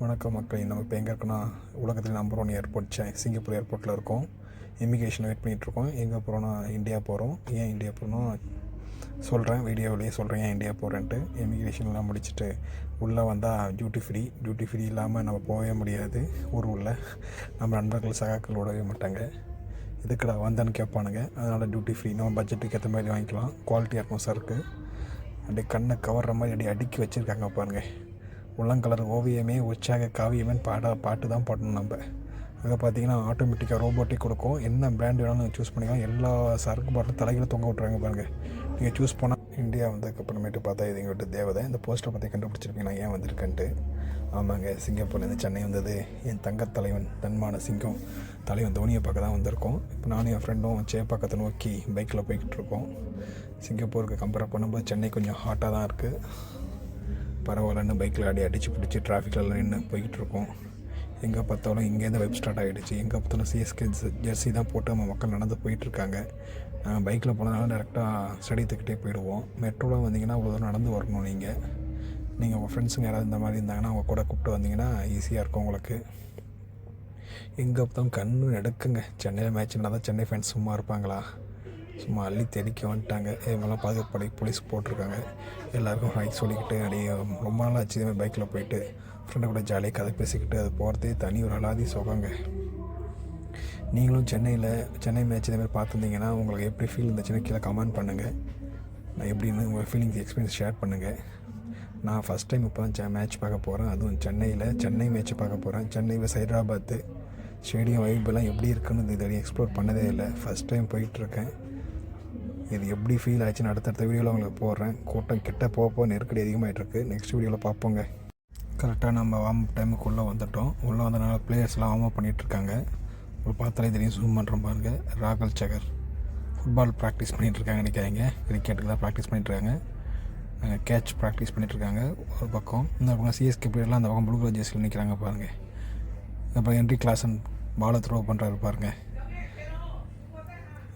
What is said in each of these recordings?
வணக்கம் மக்கள். நம்ம இப்போ எங்கே இருக்குன்னா உலகத்தில் நம்பர் ஒன் ஏர்போர்ட் சே சிங்கப்பூர் ஏர்போர்ட்டில் இருக்கோம். இமிக்ரேஷன் வெயிட் பண்ணிகிட்ருக்கோம் எங்கே போகிறோன்னா இந்தியா போகிறோம் ஏன் இந்தியா போகிறோன்னா சொல்கிறேன் வீடியோவிலேயே சொல்கிறேன் ஏன் இந்தியா போகிறேன்ட்டு இமிக்ரேஷன்லாம் முடிச்சுட்டு உள்ளே வந்தால் டியூட்டி ஃப்ரீ டியூட்டி ஃப்ரீ இல்லாமல் நம்ம போகவே முடியாது ஊர் உள்ள. நம்ம நண்பர்கள் சகாக்கள் விடவே மாட்டாங்க. இதுக்கடா வந்தேன்னு கேட்பானுங்க அதனால் டியூட்டி ஃப்ரீ நம்ம பட்ஜெட்டுக்கு ஏற்ற மாதிரி வாங்கிக்கலாம். குவாலிட்டியாக இருக்கும் இருக்குது அப்படியே கண்ணை கவர்ற மாதிரி அப்படியே அடுக்கி வச்சுருக்காங்க பாருங்கள் உள்ளங்கலர் ஓவியமே உற்சாக காவியமே பாட பாட்டு தான் பாடணும் நம்ம. அங்கே பார்த்தீங்கன்னா ஆட்டோமேட்டிக்காக ரோபோட்டிக் கொடுக்கும். என்ன பிராண்ட் வேணாலும் சூஸ் பண்ணிக்கலாம். எல்லா சரக்கு பாட்டிலும் தலைகளை தொங்க விட்றாங்க பாருங்கள் நீங்கள் சூஸ் பண்ணால் இந்தியா வந்ததுக்கப்புறமேட்டு பார்த்தா இது எங்கள்கிட்ட வீட்டு தேவதை இந்த போஸ்ட்டை பற்றி கண்டுபிடிச்சிருப்பீங்க நான் ஏன் வந்திருக்கேன்ட்டு. ஆமாங்க சிங்கப்பூர்லேருந்து சென்னை வந்தது. என் தங்கத்தலைவன் தன்மான சிங்கம் தலைவன் தோனியை பார்க்க தான் வந்திருக்கோம். இப்போ நானும் என் ஃப்ரெண்டும் சேப்பாக்கத்தை நோக்கி பைக்கில் போய்கிட்டு இருக்கோம். சிங்கப்பூருக்கு கம்பேர் பண்ணும்போது சென்னை கொஞ்சம் ஹாட்டாக தான் இருக்குது பரவாயில்லன்னு பைக்கில் அடி அடித்து பிடிச்சி டிராஃபிக்கில் நின்று போய்கிட்டு இருக்கோம் எங்கே பார்த்தாலும் இங்கேருந்து வைப் ஸ்டார்ட் ஆகிடுச்சு எங்கே பார்த்தாலும் சிஎஸ்கே ஜெர்சி தான் போட்டு நம்ம மக்கள் நடந்து போயிட்டுருக்காங்க. நாங்கள் பைக்கில் போனதுனால டேரெக்டாக ஸ்டடித்துக்கிட்டே போயிடுவோம். மெட்ரோவில் வந்தீங்கன்னா அவ்வளோ தூரம் நடந்து வரணும் நீங்கள் நீங்கள் உங்கள் ஃப்ரெண்ட்ஸுங்க யாராவது இந்த மாதிரி இருந்தாங்கன்னா அவங்க கூட கூப்பிட்டு வந்தீங்கன்னா ஈஸியாக இருக்கும் உங்களுக்கு. எங்கே பார்த்தாலும் கண்ணு எடுக்குங்க சென்னையில் மேட்ச் தான் சென்னை ஃபேன்ஸ் சும்மா இருப்பாங்களா? சும்மா அள்ளி தெளிக்க வந்துட்டாங்க. இவங்கெல்லாம் பாதுகாப்படை போலீஸ் போட்டிருக்காங்க. எல்லாருக்கும் ஹைக் சொல்லிக்கிட்டு அப்படியே ரொம்ப நாள் ஆச்சு இதே பைக்கில் போயிட்டு. ஃப்ரெண்டு கூட ஜாலியாக கதை பேசிக்கிட்டு அது போகிறதே தனி ஒரு அலாதி சுகங்க. நீங்களும் சென்னையில் சென்னை மேட்ச் இதேமாதிரி பார்த்துருந்தீங்கன்னா உங்களுக்கு எப்படி ஃபீல் இருந்துச்சுன்னு கீழே கமெண்ட் பண்ணுங்கள் நான் எப்படின்னு உங்கள் ஃபீலிங்ஸ் எக்ஸ்பீரியன்ஸ் ஷேர் பண்ணுங்கள் நான் ஃபஸ்ட் டைம் இப்போ தான் மேட்ச் பார்க்க போகிறேன் அதுவும் சென்னையில் சென்னை மேட்ச் பார்க்க போகிறேன் சென்னை ஹைதராபாத்து. ஸ்டேடியம் வைப்பெல்லாம் எப்படி இருக்குன்னு இது வரையும் எக்ஸ்ப்ளோர் பண்ணதே இல்லை. ஃபஸ்ட் டைம் போயிட்டுருக்கேன் இது எப்படி ஃபீல் ஆச்சுன்னு அடுத்தடுத்த வீடியோவில் உங்களுக்கு போடுறேன். கூட்டம் கிட்ட போக போக நெருக்கடி அதிகமாகிட்டுருக்கு நெக்ஸ்ட் வீடியோவில் பார்ப்போங்க. கரெக்டாக நம்ம வார்ம் டைமுக்கு உள்ளே வந்துட்டோம். உள்ளே வந்தனால பிளேயர்ஸ்லாம் வார்ம் அப் பண்ணிகிட்ருக்காங்க ஒரு பார்த்தாலே தெரியும் ஜூம் பண்ணுறோம் பாருங்கள் ராகல் சகர் ஃபுட்பால் ப்ராக்டிஸ் பண்ணிகிட்ருக்காங்க நினைக்காங்க கிரிக்கெட்டுக்கு தான் ப்ராக்டிஸ் பண்ணிகிட்ருக்காங்க கேட்ச் ப்ராக்டிஸ் பண்ணிகிட்ருக்காங்க ஒரு பக்கம். இந்த பக்கம் சிஎஸ்கே பிளேயர்லாம் அந்த பக்கம் ப்ளூ கலர் ஜெர்சியில் நிற்கிறாங்க பாருங்கள் அப்புறம் என்ட்ரி கிளாஸன் பாலை த்ரோ பண்ணுறாரு பாருங்கள்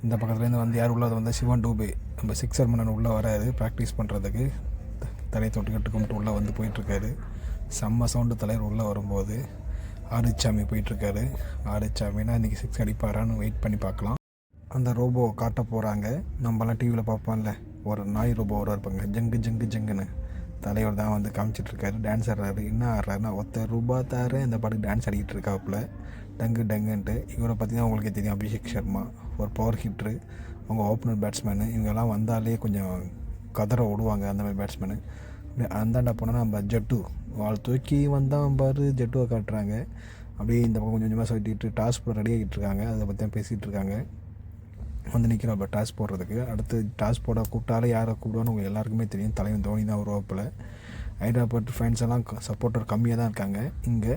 இந்த பக்கத்துலேருந்து வந்து யார் உள்ளது வந்து சிவன் டூபே நம்ம சிக்ஸர் மன்னன் உள்ளே வராது ப்ராக்டிஸ் பண்ணுறதுக்கு. தலை தொட்டுக்கிட்டு கும்பிட்டு உள்ளே வந்து போயிட்டுருக்காரு. செம்ம சவுண்டு தலைவர் உள்ளே வரும்போது ஆரிச்சாமி போயிட்டுருக்காரு. ஆரிச்சாமினா இன்றைக்கி சிக்ஸ் அடிப்பாரான்னு வெயிட் பண்ணி பார்க்கலாம். அந்த ரோபோ காட்ட போகிறாங்க நம்மலாம் டிவியில் பார்ப்போம்ல. ஒரு நாய் ரோபோ வர இருப்பாங்க ஜங்கு ஜங்கு ஜங்குன்னு. தலைவர் தான் வந்து காமிச்சிட்ருக்காரு டான்ஸ் ஆடுறாரு. என்ன ஆடுறாருன்னா ஒத்த ரூபா தாரு இந்த பாட்டுக்கு டான்ஸ் ஆடிக்கிட்டு இருக்காப்புல. டங்கு டங்குன்ட்டு. இவரை பற்றி தான் உங்களுக்கே தெரியும் அபிஷேக் சர்மா. ஒரு பவர் ஹிட்ரு அவங்க ஓப்பனர் பேட்ஸ்மேனு இவங்கெல்லாம் வந்தாலே கொஞ்சம் கதற விடுவாங்க அந்த மாதிரி பேட்ஸ்மேனு அந்தாண்டா போனால் நம்ம ஜட்டு. வாழ் தூக்கி வந்தால் பாரு ஜட்டுவை காட்டுறாங்க. அப்படியே இந்த பக்கம் கொஞ்சம் கொஞ்சமாக சொல்லிட்டு டாஸ் போட ரெடி ஆகிட்டு இருக்காங்க. அதை பற்றி தான் பேசிகிட்டு இருக்காங்க. வந்து நிற்கிறோம் இப்போ டாஸ் போடுறதுக்கு. அடுத்து டாஸ் போட கூப்பிட்டாலே யாரை கூப்பிடுவோன்னு உங்களுக்கு எல்லாருக்குமே தெரியும். தலைவன் தோனி தான் உருவாப்பில். ஹைதராபாத் ஃபேன்ஸ் எல்லாம் சப்போர்ட்டர் கம்மியாக தான் இருக்காங்க. இங்கே